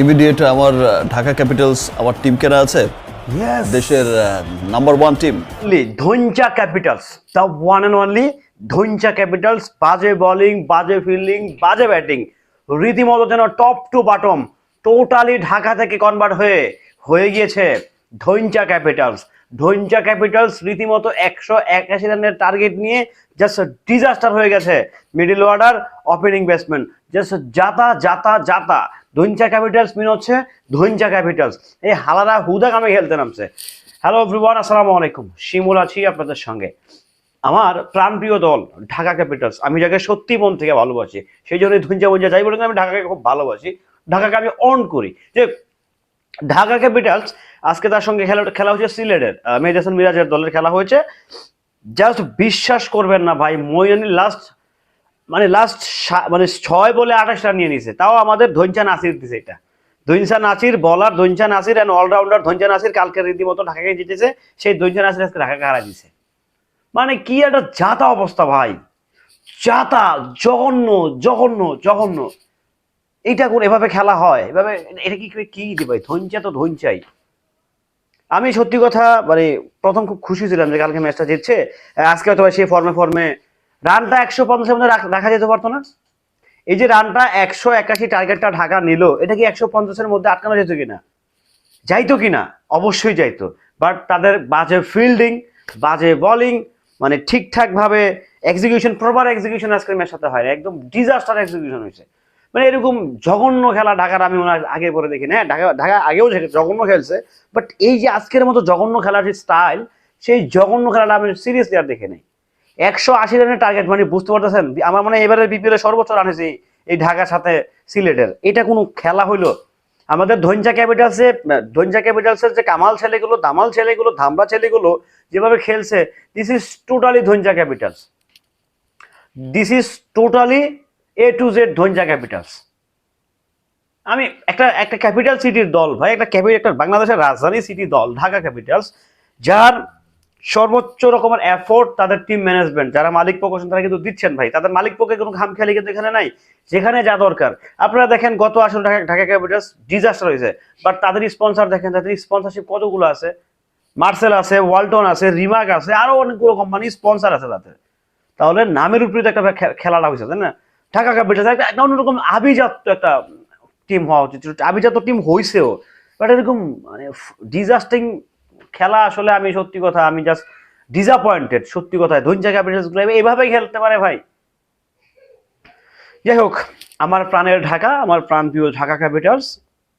Immediate আমার Dhaka Capitals আমার team কেনা আছে? দেশের number one team ধৈঞ্চা capitals the one and only ধৈঞ্চা capitals বাজে বোলিং বাজে ফিল্ডিং বাজে ব্যাটিং রীতিমতো যেন top to bottom totally Dhaka থেকে কনভার্ট হয়ে হয়ে গিয়েছে ধৈঞ্চা ক্যাপিটালস ধৈঞ্চা ক্যাপিটালস রীতিমতো একশো একাশি রানের টার্গেট নিয়ে জাস্ট ডিজাস্টার হয়ে গেছে। Middle order opening batsman just জাতা যাতা জাতা ধৈঞ্চা ক্যাপিটালস মিন হচ্ছে ধৈঞ্চা ক্যাপিটালস এই হালারা হুদা কামে খেলতে নামছে। হ্যালো এভরিওয়ান আসসালামু আলাইকুম। শিমুল আছি আপনাদের সঙ্গে। আমার প্রাণপ্রিয় দল ঢাকা ক্যাপিটালস আমি যাকে সত্যি মন থেকে ভালোবাসি, সেই জন্যই ধুঞ্জা মুঞ্জা যাই বলে আমি ঢাকাকে খুব ভালোবাসি। ঢাকাকে আমি অন করি। যে ঢাকা ক্যাপিটালস আজকে তার সঙ্গে খেলা খেলা হচ্ছে সিলেটের হাসান মিরাজের দলের খেলা হয়েছে। জাস্ট বিশ্বাস করবেন না ভাই মইনানি লাস্ট মানে লাস্ট মানে ছয় বলে আঠাশ রান নিয়ে নিছে। তাও আমাদের ধৈঞ্চা নাসির দিছে এটা। ধৈঞ্চা নাসির বলার ধৈঞ্চা নাসির অ্যান্ড অলরাউন্ডার ধৈঞ্চা নাসির কালকে রীতিমতো ঢাকাকে জিতেছে, সেই ধৈঞ্চা নাসির আজকে ঢাকাকে হারা দিছে। মানে কি একটা জাতা অবস্থা ভাই। জাতা জঘন্য জঘন্য জঘন্য। এইটা কোন এভাবে খেলা হয়? এভাবে এটা কি কি দিবে ভাই? ধৈঞ্চা তো ধৈঞ্চাই আমি সত্যি কথা মানে প্রথম খুব খুশি ছিলাম যে কালকে ম্যাচটা জিতছে। আজকে হয়তো সেই ফর্মে ফর্মে রানটা একশো পঞ্চাশের মধ্যে রাখ- যেতে পারতো না এই যে রানটা একশো একাশি টার্গেটটা ঢাকা নিল, এটা কি একশো পঞ্চাশের মধ্যে আটকানো যেত কিনা? যাইতো কিনা? অবশ্যই যাইতো। বাট তাদের বাজে ফিল্ডিং বাজে বলিং মানে ঠিকঠাক ভাবে এক্সিকিউশন প্রপার এক্সিকিউশন আজকের ম্যাচ সাথে হয় না একদম ডিজাস্টার এক্সিকিউশন হয়েছে। মানে এরকম জঘন্য খেলা ঢাকার আমি হয় আগে পরে দেখি না। হ্যাঁ ঢাকা ঢাকা আগেও জঘন্য খেলছে। বাট এই যে আজকের মতো জঘন্য খেলার যে স্টাইল সেই জঘন্য খেলাটা আমি সিরিয়াসলি আর দেখে নেই। একশো আশি রানের টার্গেট মানে বুঝতে পারতেছেন? আমার মানে এবারে বিপিএল সর্বোচ্চ রান হয়েছে এই- ঢাকার সাথে সিলেটের। এটা কোনো খেলা হইল? আমাদের ধৈঞ্চা ক্যাপিটালসে ধৈঞ্চা ক্যাপিটালসের যে কামাল ছেলেগুলো, দামাল ছেলেগুলো, ধামরা ছেলেগুলো যেভাবে খেলছে this is totally ধৈঞ্চা capitals this is totally A to Z ধৈঞ্চা capitals আমি একটা একটা ক্যাপিটাল সিটির দল, ভাই, একটা ক্যাপিটাল একটা বাংলাদেশের রাজধানী সিটি দল, ঢাকা ক্যাপিটালস যার সর্বোচ্চ রকমের এফোর্ট তাদের টিম ম্যানেজমেন্ট যারা মালিক পক্ষ তারা কিন্তু দিচ্ছেন ভাই। তাদের মালিক পক্ষে কোনো খাম খেলে কিন্তু এখানে নাই। যেখানে যা দরকার। আপনারা দেখেন গত আসলে ঢাকা ঢাকা ক্যাপিটালস ডিজাস্টার হয়েছে। বাট তাদের স্পন্সর দেখেন, তাদের স্পন্সরশিপ কতগুলো আছে? মার্সেল আছে ওয়ালটন আছে রিমাক আছে, আরও অনেকগুলো কোম্পানি স্পন্সর আছে তাদের। তাহলে নামের উপরে তো একটা খেলাটা হয়েছে, তাই না? ঢাকা ক্যাপিটালস একটা একটা অন্যরকম আভিজাত একটা টিম হওয়া উচিত। আভিজাত টিম হয়েছেও বাট এরকম মানে ডিজাস্টিং খেলা আসলে আমি সত্যি কথা, আমি জাস্ট ডিসঅ্যাপয়েন্টেড সত্যি কথা। ধৈর্য ক্যাপিটালসগুলো এইভাবেই খেলতে পারে ভাই। যাই হোক, আমার প্রাণের ঢাকা, আমার প্রাণ প্রিয় ঢাকা ক্যাপিটালস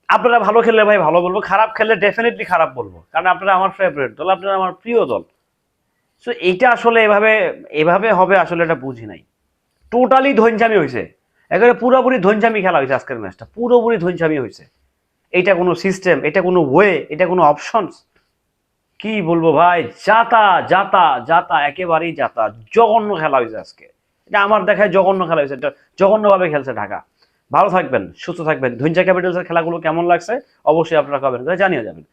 আপনারা ভালো খেললে ভাই ভালো বলব, খারাপ খেললে ডেফিনেটলি খারাপ বলব। কারণ আপনারা আমার ফেভারিট দল, আপনারা আমার প্রিয় দল। সো এইটা আসলে এভাবে এভাবে হবে আসলে এটা বুঝি নাই। টোটালি ধৈঞ্চামি হয়েছে একেবারে পুরোপুরি ধৈঞ্চামি খেলা হয়েছে আজকের ম্যাচটা পুরোপুরি ধৈঞ্চামি হয়েছে এটা কোনো সিস্টেম এটা কোনো ওয়ে এটা কোনো অপশনস কি বলব ভাই? যাতা যাতা যাতা, একেবারেই যাতা। জঘন্য খেলা হয়েছে আজকে। এটা আমার দেখায় জঘন্য খেলা হয়েছে। এটা জঘন্যভাবে খেলছে ঢাকা। ভালো থাকবেন, সুস্থ থাকবেন। ধৈর্য ক্যাপিটালসের খেলাগুলো কেমন লাগছে? অবশ্যই আপনারা করে জানিয়ে যাবেন।